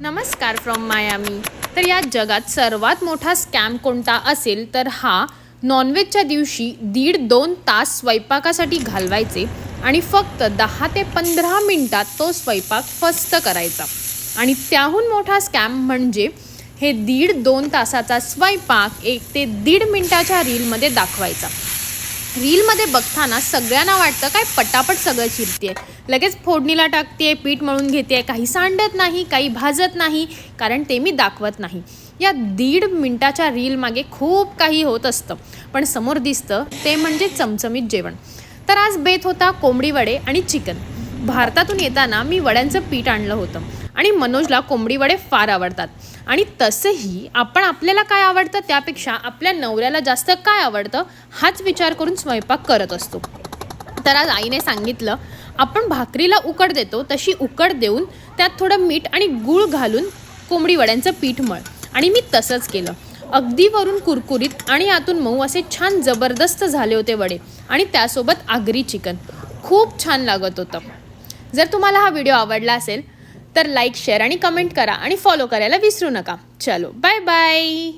नमस्कार from Miami तर या जगात सर्वात मोठा स्कॅम कोणता असेल तर हा नॉनव्हेजच्या दिवशी दीड दोन तास स्वयंपाकासाठी घालवायचे आणि फक्त दहा ते पंधरा मिनटात तो स्वयंपाक फस्त करायचा. आणि त्याहून मोठा स्कॅम म्हणजे हे दीड दोन तासाचा स्वयंपाक एक ते दीड मिनटाच्या रीलमध्ये दाखवायचा. रीलमध्ये बघताना सगळ्यांना वाटतं काय पटापट सगळं चिरते लगेच फोडणीला टाकते पीठ मळून घेते काही सांडत नाही काही भाजत नाही कारण ते मी दाखवत नाही. या दीड मिनटाच्या रीलमागे खूप काही होत असतं. पण समोर दिसतं ते म्हणजे चमचमीत जेवण. तर आज बेत होता कोंबडी वडे आणि चिकन. भारतातून येताना मी वड्यांचं पीठ आणलं होतं. आणि मनोजला कोंबडी वडे फार आवडतात. आणि तसंही आपण आपल्याला काय आवडतं त्यापेक्षा आपल्या नवऱ्याला जास्त काय आवडतं हाच विचार करून स्वयंपाक करत असतो. तर आज आईने सांगितलं आपण भाकरीला उकड देतो तशी उकड देऊन त्यात थोडं मीठ आणि गूळ घालून कोंबडी वड्यांचं पीठ मळ. आणि मी तसंच केलं. अगदी वरून कुरकुरीत आणि आतून मऊ असे छान जबरदस्त झाले होते वडे आणि त्यासोबत आगरी चिकन. खूप छान लागत होतं. जर तुम्हाला हा व्हिडिओ आवडला असेल तर लाईक शेअर आणि कमेंट करा आणि फॉलो करायला विसरू नका. चलो बाय बाय.